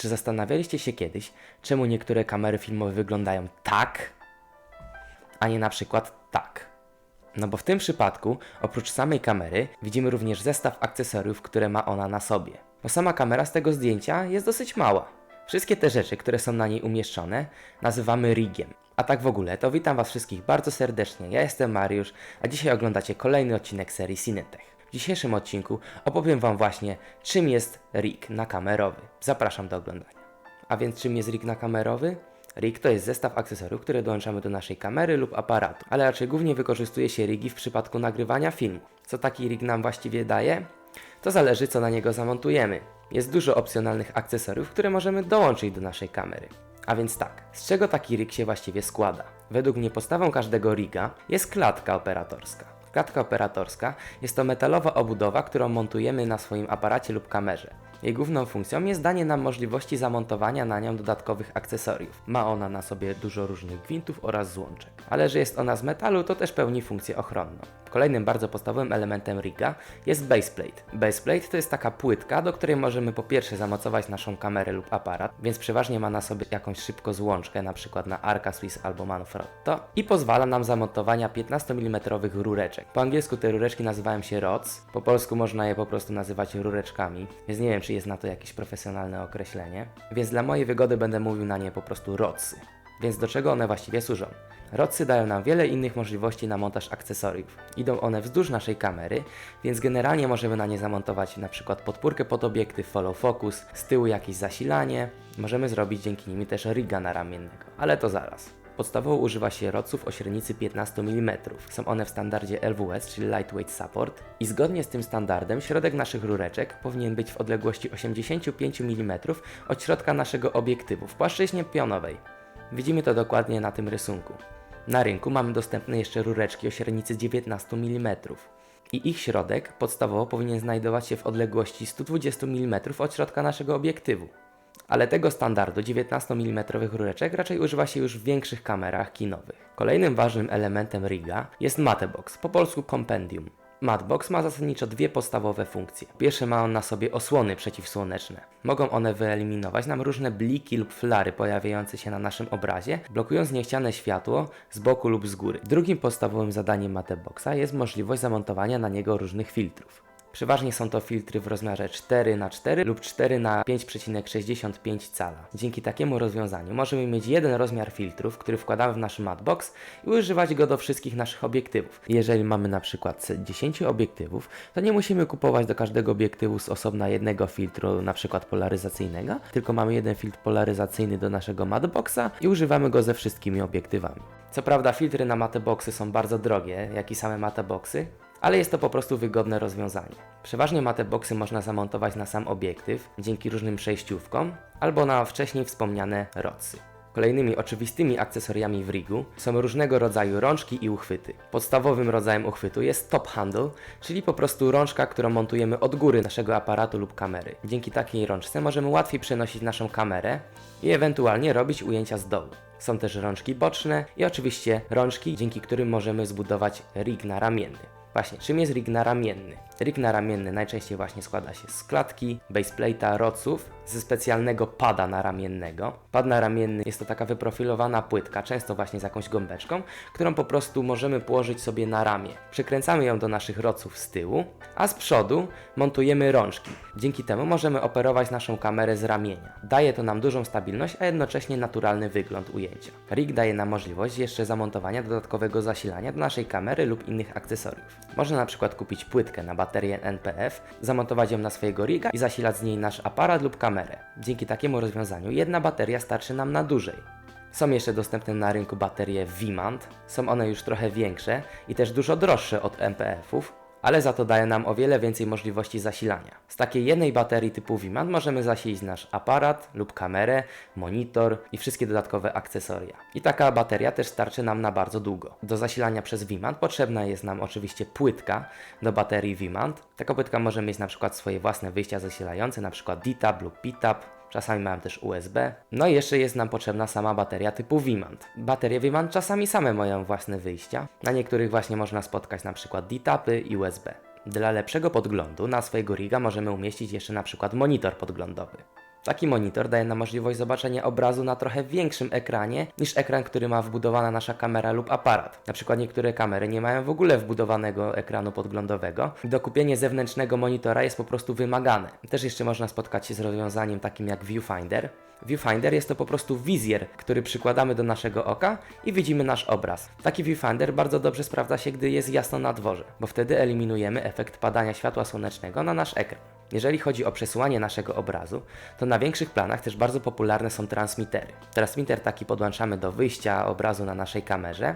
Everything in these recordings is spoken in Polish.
Czy zastanawialiście się kiedyś, czemu niektóre kamery filmowe wyglądają tak, a nie na przykład tak? No bo w tym przypadku, oprócz samej kamery, widzimy również zestaw akcesoriów, które ma ona na sobie. Bo sama kamera z tego zdjęcia jest dosyć mała. Wszystkie te rzeczy, które są na niej umieszczone, nazywamy rigiem. A tak w ogóle, to witam Was wszystkich bardzo serdecznie. Ja jestem Mariusz, a dzisiaj oglądacie kolejny odcinek serii Cinetech. W dzisiejszym odcinku opowiem Wam właśnie, czym jest rig nakamerowy. Zapraszam do oglądania. A więc czym jest rig nakamerowy? Rig to jest zestaw akcesoriów, które dołączamy do naszej kamery lub aparatu, ale raczej głównie wykorzystuje się rigi w przypadku nagrywania filmu. Co taki rig nam właściwie daje? To zależy co na niego zamontujemy. Jest dużo opcjonalnych akcesoriów, które możemy dołączyć do naszej kamery. A więc tak, z czego taki rig się właściwie składa? Według mnie podstawą każdego riga jest klatka operatorska. Klatka operatorska jest to metalowa obudowa, którą montujemy na swoim aparacie lub kamerze. Jej główną funkcją jest danie nam możliwości zamontowania na nią dodatkowych akcesoriów. Ma ona na sobie dużo różnych gwintów oraz złączek. Ale że jest ona z metalu, to też pełni funkcję ochronną. Kolejnym bardzo podstawowym elementem riga jest baseplate. Baseplate to jest taka płytka, do której możemy po pierwsze zamocować naszą kamerę lub aparat, więc przeważnie ma na sobie jakąś szybko złączkę, np. na Arca Swiss albo Manfrotto i pozwala nam zamontowania 15 mm rureczek. Po angielsku te rureczki nazywają się rods, po polsku można je po prostu nazywać rureczkami, więc nie wiem czy jest na to jakieś profesjonalne określenie, więc dla mojej wygody będę mówił na nie po prostu rodsy. Więc do czego one właściwie służą? Rodsy dają nam wiele innych możliwości na montaż akcesoriów. Idą one wzdłuż naszej kamery, więc generalnie możemy na nie zamontować przykład podpórkę pod obiektyw, follow focus, z tyłu jakieś zasilanie. Możemy zrobić dzięki nimi też riga naramiennego, ale to zaraz. Podstawowo używa się rodsów o średnicy 15 mm. Są one w standardzie LWS, czyli Lightweight Support i zgodnie z tym standardem środek naszych rureczek powinien być w odległości 85 mm od środka naszego obiektywu w płaszczyźnie pionowej. Widzimy to dokładnie na tym rysunku. Na rynku mamy dostępne jeszcze rureczki o średnicy 19 mm. I ich środek podstawowo powinien znajdować się w odległości 120 mm od środka naszego obiektywu. Ale tego standardu 19 mm rureczek raczej używa się już w większych kamerach kinowych. Kolejnym ważnym elementem riga jest matebox, po polsku compendium. Matbox ma zasadniczo dwie podstawowe funkcje. Pierwsze ma on na sobie osłony przeciwsłoneczne. Mogą one wyeliminować nam różne bliki lub flary pojawiające się na naszym obrazie, blokując niechciane światło z boku lub z góry. Drugim podstawowym zadaniem Mateboxa jest możliwość zamontowania na niego różnych filtrów. Przeważnie są to filtry w rozmiarze 4 na 4 lub 4 na 5,65 cala. Dzięki takiemu rozwiązaniu możemy mieć jeden rozmiar filtrów, który wkładamy w nasz matbox i używać go do wszystkich naszych obiektywów. Jeżeli mamy na przykład 10 obiektywów, to nie musimy kupować do każdego obiektywu z osobna jednego filtru, na przykład polaryzacyjnego, tylko mamy jeden filtr polaryzacyjny do naszego matboxa i używamy go ze wszystkimi obiektywami. Co prawda filtry na mateboxy są bardzo drogie, jak i same mateboxy, ale jest to po prostu wygodne rozwiązanie. Przeważnie mateboxy można zamontować na sam obiektyw dzięki różnym przejściówkom albo na wcześniej wspomniane rodsy. Kolejnymi oczywistymi akcesoriami w rigu są różnego rodzaju rączki i uchwyty. Podstawowym rodzajem uchwytu jest top handle, czyli po prostu rączka, którą montujemy od góry naszego aparatu lub kamery. Dzięki takiej rączce możemy łatwiej przenosić naszą kamerę i ewentualnie robić ujęcia z dołu. Są też rączki boczne i oczywiście rączki, dzięki którym możemy zbudować rig naramienny. Właśnie, czym jest rig naramienny? Rig naramienny najczęściej właśnie składa się z klatki, baseplate'a, roców, ze specjalnego pada naramiennego. Pad naramienny jest to taka wyprofilowana płytka, często właśnie z jakąś gąbeczką, którą po prostu możemy położyć sobie na ramię. Przykręcamy ją do naszych roców z tyłu, a z przodu montujemy rączki. Dzięki temu możemy operować naszą kamerę z ramienia. Daje to nam dużą stabilność, a jednocześnie naturalny wygląd ujęcia. Rig daje nam możliwość jeszcze zamontowania dodatkowego zasilania do naszej kamery lub innych akcesoriów. Można na przykład kupić płytkę na baterię NPF, zamontować ją na swojego riga i zasilać z niej nasz aparat lub kamerę. Dzięki takiemu rozwiązaniu jedna bateria starczy nam na dłużej. Są jeszcze dostępne na rynku baterie Vimant, są one już trochę większe i też dużo droższe od NPF-ów, ale za to daje nam o wiele więcej możliwości zasilania. Z takiej jednej baterii typu Vimant możemy zasilić nasz aparat lub kamerę, monitor i wszystkie dodatkowe akcesoria. I taka bateria też starczy nam na bardzo długo. Do zasilania przez Vimant potrzebna jest nam oczywiście płytka do baterii Vimant. Taka płytka może mieć na przykład swoje własne wyjścia zasilające, na przykład D-Tab lub P-Tab, czasami mają też USB. No i jeszcze jest nam potrzebna sama bateria typu Vimant. Baterie Vimant czasami same mają własne wyjścia. Na niektórych właśnie można spotkać przykład D-Tapy i USB. Dla lepszego podglądu na swojego riga możemy umieścić jeszcze na przykład monitor podglądowy. Taki monitor daje nam możliwość zobaczenia obrazu na trochę większym ekranie niż ekran, który ma wbudowana nasza kamera lub aparat. Na przykład niektóre kamery nie mają w ogóle wbudowanego ekranu podglądowego. Do kupienia zewnętrznego monitora jest po prostu wymagane. Też jeszcze można spotkać się z rozwiązaniem takim jak Viewfinder. Viewfinder jest to po prostu wizjer, który przykładamy do naszego oka i widzimy nasz obraz. Taki viewfinder bardzo dobrze sprawdza się, gdy jest jasno na dworze, bo wtedy eliminujemy efekt padania światła słonecznego na nasz ekran. Jeżeli chodzi o przesyłanie naszego obrazu, to na większych planach też bardzo popularne są transmitery. Transmitter taki podłączamy do wyjścia obrazu na naszej kamerze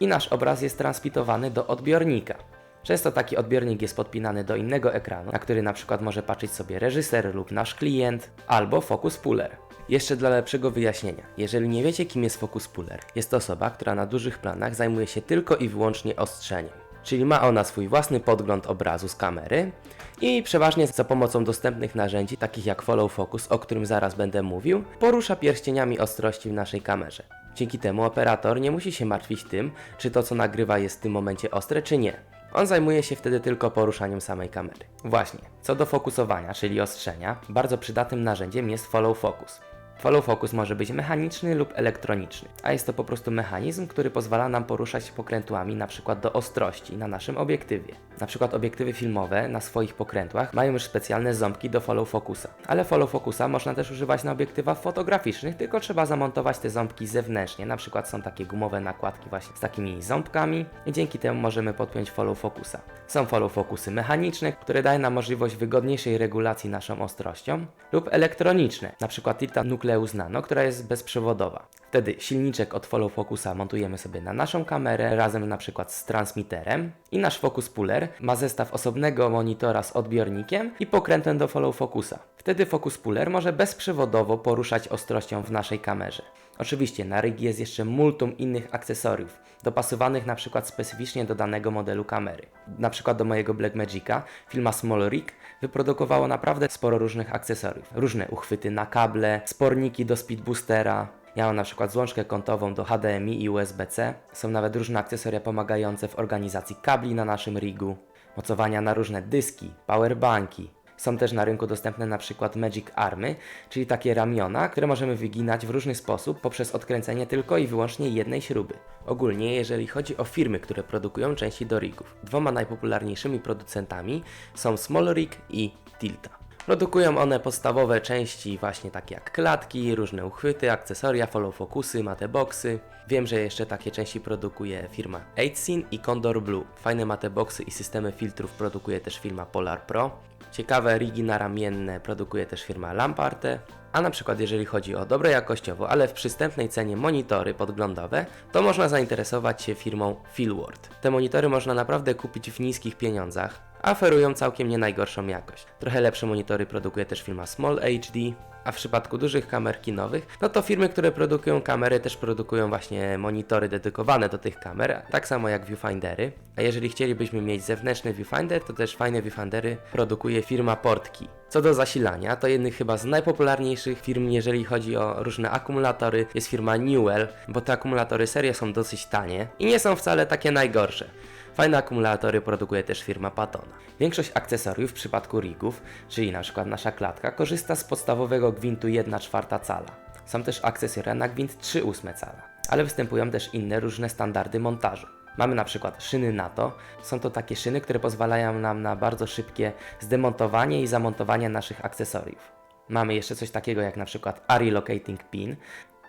i nasz obraz jest transmitowany do odbiornika. Często taki odbiornik jest podpinany do innego ekranu, na który na przykład może patrzeć sobie reżyser lub nasz klient, albo focus puller. Jeszcze dla lepszego wyjaśnienia, jeżeli nie wiecie kim jest focus puller, jest to osoba, która na dużych planach zajmuje się tylko i wyłącznie ostrzeniem. Czyli ma ona swój własny podgląd obrazu z kamery i przeważnie za pomocą dostępnych narzędzi, takich jak follow focus, o którym zaraz będę mówił, porusza pierścieniami ostrości w naszej kamerze. Dzięki temu operator nie musi się martwić tym, czy to co nagrywa jest w tym momencie ostre, czy nie. On zajmuje się wtedy tylko poruszaniem samej kamery. Właśnie, co do fokusowania, czyli ostrzenia, bardzo przydatnym narzędziem jest follow focus. Follow focus może być mechaniczny lub elektroniczny, a jest to po prostu mechanizm, który pozwala nam poruszać się pokrętłami np. do ostrości na naszym obiektywie. Na przykład obiektywy filmowe na swoich pokrętłach mają już specjalne ząbki do follow focusa, ale follow focusa można też używać na obiektywach fotograficznych, tylko trzeba zamontować te ząbki zewnętrznie. Na przykład są takie gumowe nakładki właśnie z takimi ząbkami i dzięki temu możemy podpiąć follow focusa. Są follow focusy mechaniczne, które dają nam możliwość wygodniejszej regulacji naszą ostrością lub elektroniczne, na przykład Tilta Nucleus Nano, która jest bezprzewodowa. Wtedy silniczek od follow focusa montujemy sobie na naszą kamerę razem na przykład z transmitterem i nasz focus puller ma zestaw osobnego monitora z odbiornikiem i pokrętem do follow focusa. Wtedy focus puller może bezprzewodowo poruszać ostrością w naszej kamerze. Oczywiście na rig jest jeszcze multum innych akcesoriów, dopasowanych na przykład specyficznie do danego modelu kamery. Na przykład do mojego Blackmagica firma Small Rig wyprodukowało naprawdę sporo różnych akcesoriów. Różne uchwyty na kable, sporniki do speedboostera, ja mam na przykład złączkę kątową do HDMI i USB-C. Są nawet różne akcesoria pomagające w organizacji kabli na naszym rigu, mocowania na różne dyski, powerbanki. Są też na rynku dostępne na przykład Magic Army, czyli takie ramiona, które możemy wyginać w różny sposób poprzez odkręcenie tylko i wyłącznie jednej śruby. Ogólnie, jeżeli chodzi o firmy, które produkują części do rigów, dwoma najpopularniejszymi producentami są Small Rig i Tilta. Produkują one podstawowe części właśnie takie jak klatki, różne uchwyty, akcesoria, follow focusy, mateboxy. Wiem, że jeszcze takie części produkuje firma 8 i Condor Blue. Fajne mateboxy i systemy filtrów produkuje też firma Polar Pro. Ciekawe rigi naramienne produkuje też firma Lamparte. A na przykład jeżeli chodzi o dobre jakościowo, ale w przystępnej cenie monitory podglądowe, to można zainteresować się firmą Filward. Te monitory można naprawdę kupić w niskich pieniądzach, a oferują całkiem nie najgorszą jakość. Trochę lepsze monitory produkuje też firma Small HD, a w przypadku dużych kamer kinowych, no to firmy, które produkują kamery też produkują właśnie monitory dedykowane do tych kamer, tak samo jak viewfindery. A jeżeli chcielibyśmy mieć zewnętrzny viewfinder, to też fajne viewfindery produkuje firma Portkey. Co do zasilania, to jednych chyba z najpopularniejszych firm, jeżeli chodzi o różne akumulatory, jest firma Newell, bo te akumulatory serie są dosyć tanie i nie są wcale takie najgorsze. Fajne akumulatory produkuje też firma Patona. Większość akcesoriów w przypadku rigów, czyli na przykład nasza klatka, korzysta z podstawowego gwintu 1 czwarta cala. Są też akcesoria na gwint 3 ósme cala, ale występują też inne różne standardy montażu. Mamy na przykład szyny NATO. Są to takie szyny, które pozwalają nam na bardzo szybkie zdemontowanie i zamontowanie naszych akcesoriów. Mamy jeszcze coś takiego jak na przykład Locating Pin.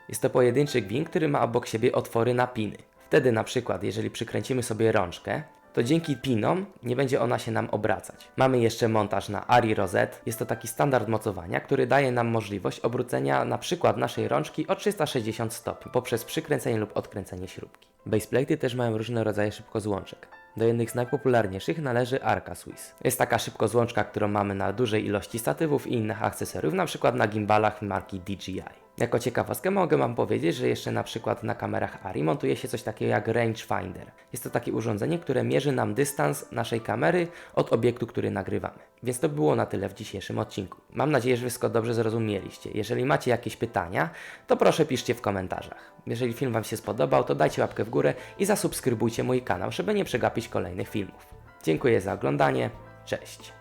Jest to pojedynczy gwint, który ma obok siebie otwory na piny. Wtedy na przykład, jeżeli przykręcimy sobie rączkę, to dzięki pinom nie będzie ona się nam obracać. Mamy jeszcze montaż na Ari Rosette. Jest to taki standard mocowania, który daje nam możliwość obrócenia na przykład naszej rączki o 360 stopni poprzez przykręcenie lub odkręcenie śrubki. Baseplaty też mają różne rodzaje szybkozłączek. Do jednych z najpopularniejszych należy Arca Swiss. Jest taka szybkozłączka, którą mamy na dużej ilości statywów i innych akcesoriów, na przykład na gimbalach marki DJI. Jako ciekawostkę mogę Wam powiedzieć, że jeszcze na przykład na kamerach ARRI montuje się coś takiego jak rangefinder. Jest to takie urządzenie, które mierzy nam dystans naszej kamery od obiektu, który nagrywamy. Więc to było na tyle w dzisiejszym odcinku. Mam nadzieję, że wszystko dobrze zrozumieliście. Jeżeli macie jakieś pytania, to proszę piszcie w komentarzach. Jeżeli film Wam się spodobał, to dajcie łapkę w górę i zasubskrybujcie mój kanał, żeby nie przegapić kolejnych filmów. Dziękuję za oglądanie. Cześć!